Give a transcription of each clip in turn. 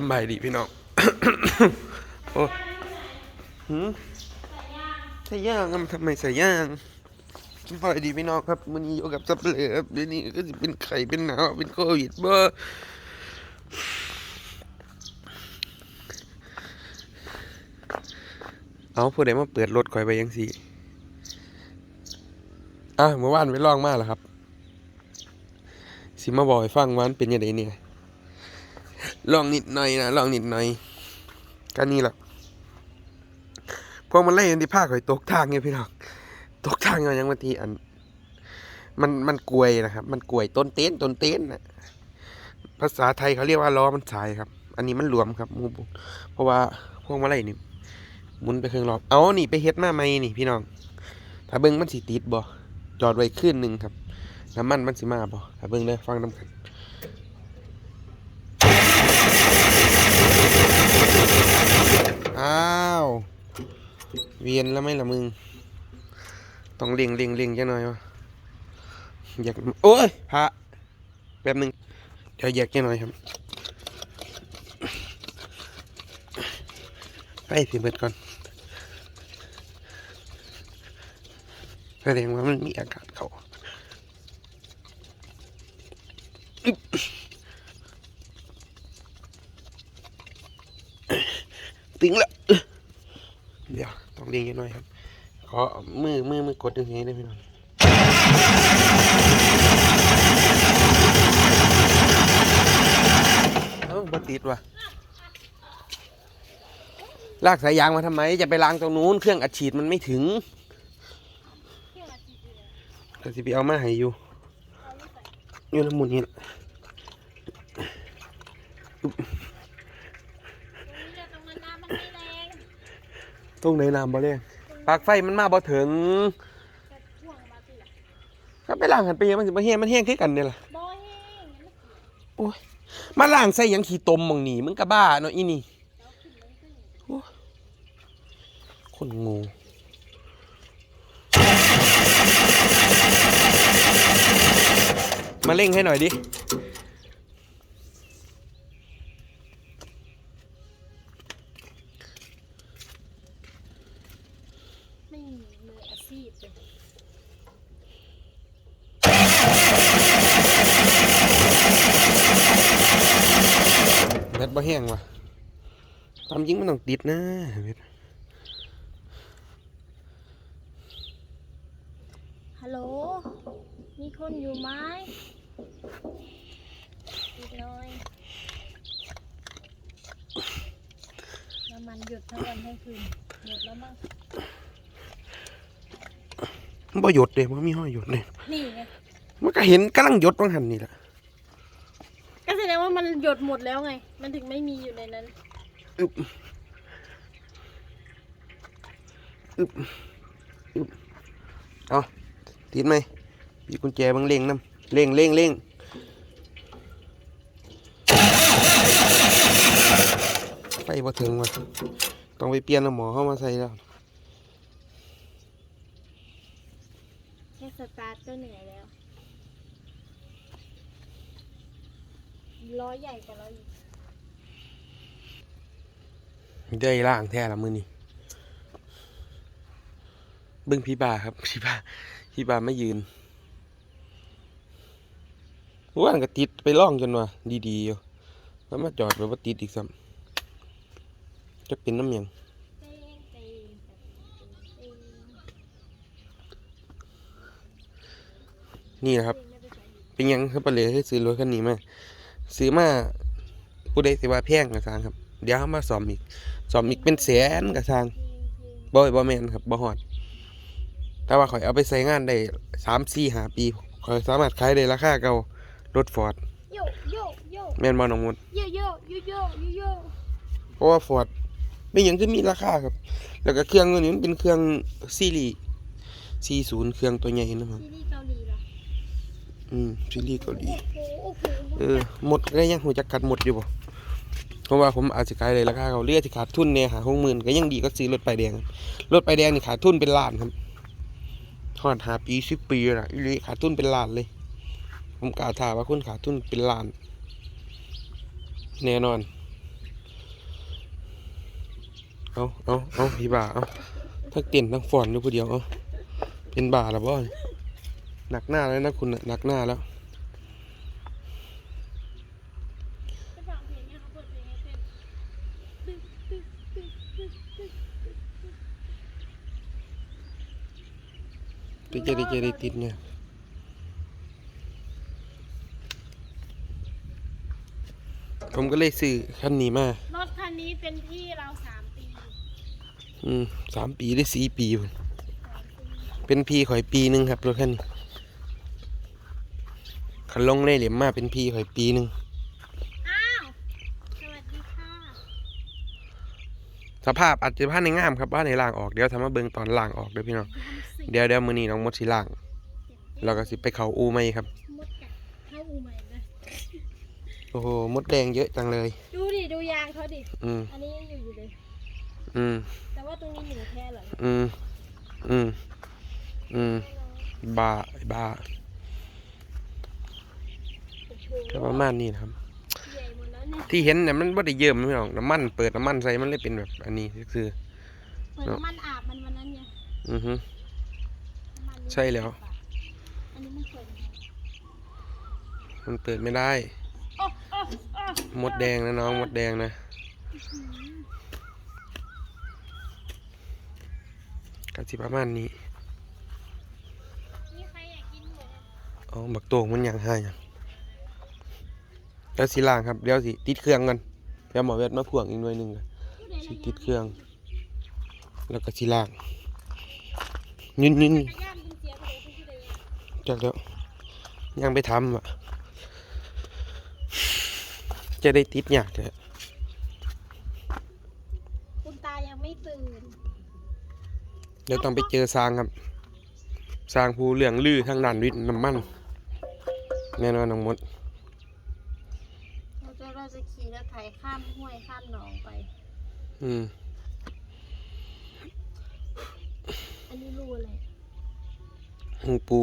สำบายดีพี่น้องโอ้หืมใส่ย่างทำไมใส่ย่างสบายดีพี่น้องครับมันนี้อยู่กับสับเปลือครับเดี๋ยวนี้ก็จะเป็นไข่เป็นหนาวเป็นโควิดบอร์เอาผู้ใดมาเปิดรถคอยไปยังสิอะเมื่อวานไปลองมาแล้วครับ สิมาบอกให้ฟังวานเป็นยังไงเนี่ย ลองนิดหน่อยนะลองนิดหน่อยก็นี่แหละพวกมันไล่ยันที่ภาคข่อยตกทางไงพี่น้องตกทางอย่างบางทีอัน มันมันกลวยนะครับ มันกลวยต้นเต้นต้นเต้นนะภาษาไทยเขาเรียกว่าล้อมันสายครับ อันนี้มันหลวมครับมูบุเพราะว่าพวกมาไล่นี่หมุนไปเครื่องรอบเอานี่ไปเฮ็ดมาไหมนี่พี่น้อง ถ้าเบิ้งมันสิติดบ่จอดไว้ขึ้นหนึ่งครับน้ำมันมันสิมาบ่ถ้าเบิ้งเลยฟังน้ำกัน อ้าว เวียนแล้วไหมล่ะมึง ต้องเลียงเลียงเลียงจังหน่อยวะอยากโอ้ยพระแป๊บหนึ่งเดี๋ยวแยกจังหน่อยครับไปพี่เบิดก่อนแสดงว่ามันมีอากาศเขาอึ๊บถึงแล้ว ดี๋ยวต้องเรียงกันหน่อยครับขอมือมือมือกดอย่างนี้ได้ไหมน้องเอ้าบัติดว่ะลากสายยางมาทำไม จะไปล้างตรงนู้นเครื่องอัดฉีดมันไม่ถึงก็สิไปเอามาให้อยู่อยู่น้ำมูลนี่ล่ะ ตรงไหนน้ำบ่เลี้ยงปากไฟมันมาบ่ถึงก็ไปล้างหันไปยังมันสิบ่แห้งมันแห้งคือกันเนี่ยล่ะบ่แห้งโอ้ยมาล้างใส่หยังขี้ตมหมองนี่มึงก็บ้าเนาะอีนี่โอ้ยคนงูมาเร่งให้หน่อยดิ ม่มีมืออาชีพเลยแบตบ่แห้งว่ะตามจริงมันต้องติดนะแบตฮัลโหล มีคนอยู่ไหมอีกหน่อยน้ำมันหยุดทั้งวันทั้งคืนหมดแล้วมั้ง มันบ่หยดเด้มันมีห้อยหยดเด้นี่ไงมันก็เห็นกำลังหยดบางหันนี่แหละก็แสดงว่ามันหยดหมดแล้วไง มันถึงไม่มีอยู่ในนั้นอึบอึบอึบเอาติดไหมมีกุญแจบังเร่งน้ำเร่งเร่งเร่งไฟบ่ถึงว่ะต้องไปเปลี่ยนเอาหมอเข้ามาใส่แล้ว แค่ สตาร์ทก็เหนื่อยแล้ว ล้อใหญ่กว่าเราอีกได้ล่างแท้ละมือนี่เบิ้งพี่บาครับ พี่บาพี่บาไม่ยืนว่านก็ติดไปล่องจนว่าดีๆอยู่แล้วมาจอดแบบว่าติดอีกซ้ำจะเป็นน้ำยัง เต้งเต้งเต้ง นี่นะครับเต้งไม่ไปใส่อีกเป็นหยังครับปะเลยให้ซื้อรถคันนี้มาซื้อมาผู้ใดสิว่าแพงกระซางครับ เดี๋ยวเขามาสอมอีกสอมอีกเป็นแสนกระซางเพลงเพลงบ่บ่แม่นครับบ่ฮอด แต่ว่าข่อยเอาไปใช้งานได้สามสี่ห้าปีข่อยสามารถขายได้ราคาเก่ารถฟอร์ดโยโยโยแม่นบ่น้องมดโยโยโยโยโยโยเพราะว่าฟอร์ดไม่หยังคือมีราคาครับ แล้วก็เครื่องตัวนี้มันเป็นเครื่องซีรีส์40 เครื่องตัวใหญ่นะครับซีรีส์เกาหลีเหร อืมซีรีส์เกาหลีเออหมดก็ยังหูจักกัดหมดอยู่บ่เพราะว่าผมอาจจะขายได้ราคาเขาเรียกที่ขาดทุนเนี่ยหาหกหมื่นก็ยังดีก็ซื้อรถไปแดงรถไปแดงนี่ขาดทุนเป็นล้านครับทอดหาปีสิบปีละอีลีขาดทุนเป็นล้านเลย ผมกล่าวถามว่าคุณขาดทุนเป็นล้าน แน่นอน เอาเอาเอาพี่บ่าเอาทั้งเต้นทั้งฟอนอยู่ผู้เดียวเอาเป็นบ่าล้วบ่ หนักหน้าแล้วนะคุณน่ะหนักหน้าแล้วจะฟังเพลงเนี่ยเขาเปิดเพลงให้เต้นตึ๊กตึ๊กตึ๊กตึ๊กตึ๊กไปเจอได้เจอได้ติดเนี่ยผมก็เลยซื้อคันนี้มารถคันนี้เป็นที่เราสามปี อืมสามปีได้สี่ปีพุ่นเป็นพี่ข่อยปีหนึ่งครับรถคันนี้ คันลงเลยเหลี่ยมมาเป็นพี่ข่อยปีหนึ่งอ้าวสวัสดีค่ะสภาพอาจจะพลาดในงามครับบ้านในล่างออกเดี๋ยวทำมาเบิ่งตอนล่างออกเดี๋ยวพี่น้องทำสิเดี๋ยวเดี๋ยวมื้อนี้น้องมดสิล่างเราก็สิไปเขาอูไหมครับมดกัดเข้าอูใหม่เลยโอ้โหมดแดงเยอะจังเลย ดูดิดูยางเขาดิอืมอันนี้ยังอยู่อยู่เลยอืมแต่ว่าตรงนี้หนูแท้เหรออืมอืมอืมบ้าบ้าโอ้โห ก็ประมาณนี้นะครับใหญ่หมดแล้วเนี่ยที่เห็นเนี่ยมันบ่ได้เยิ่มพี่น้องน้ำมันเปิดน้ำมันใส่มันเลยเป็นแบบอันนี้คือเหมือนน้ำมันอาบมันวันนั้นเนี่ยอือฮึน้ำมันนี่ใช่แล้วอันนี้มันเปิดยังไงมันเปิดไม่ได้โอ้โอ้โอ้มดแดงนะน้องมดแดงนะอื้อหือก็สิประมาณนี้มีใครอยากกินหมูเนี่ยเอาบักโตงมันยังให้ยัง แล้วสีล่างครับเดี๋ยวสิติดเครื่องกันเดี๋ยวหมอเวทมาพ่วงอีกหน่วยหนึ่งก่อนผู้ใดสิละติดเครื่อง แล้วก็สีล่างยืนยืนจักรยานคุณเสียไปเลยคุณผู้ใดอยากจากแล้วยังไปทำอะจะได้ติดยากเลยคุณตายังไม่ตื่น เดี๋ยวต้องไปเจอสร้างครับสร้างภูเหลืองลือทางด้านวิทย์น้ำมัน แน่นอนน้องมด เราจะเราจะขี่รถไถข้ามห้วยข้ามหนองไป อืม อันนี้รูอะไรหูปู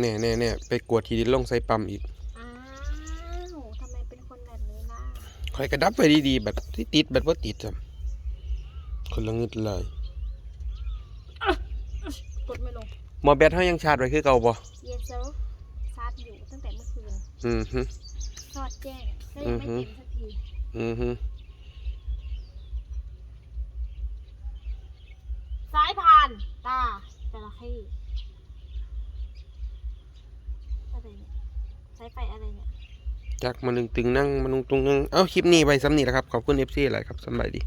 แน่แน่แน่ไปกวดทีดินลงใส่ปั๊มอีกอ้าวทำไมเป็นคนแบบนี้ล่ะคอยกระดับไปดีๆแบบที่ติดแบบว่าติดจ้ะคนละงึดเลยกดไม่ลงหมอแบตเขายังชาร์จไว้คือเก่าบ่ เยสเซลชาร์จอยู่ตั้งแต่เมื่อคืน อืมฮึ ทอดแจ้งก็ยังไม่อือฮึเต็มสักทีอืมฮึสายผ่านตาจระเข้อะไรเนี่ยสายไฟอะไรเนี่ยจากมานึงตึงนั่งมานุงตุงนั่งเอ้าคลิปนี้ไปซ้ำนี่แหละครับ ขอบคุณเอฟซีหลายครับสำบายดี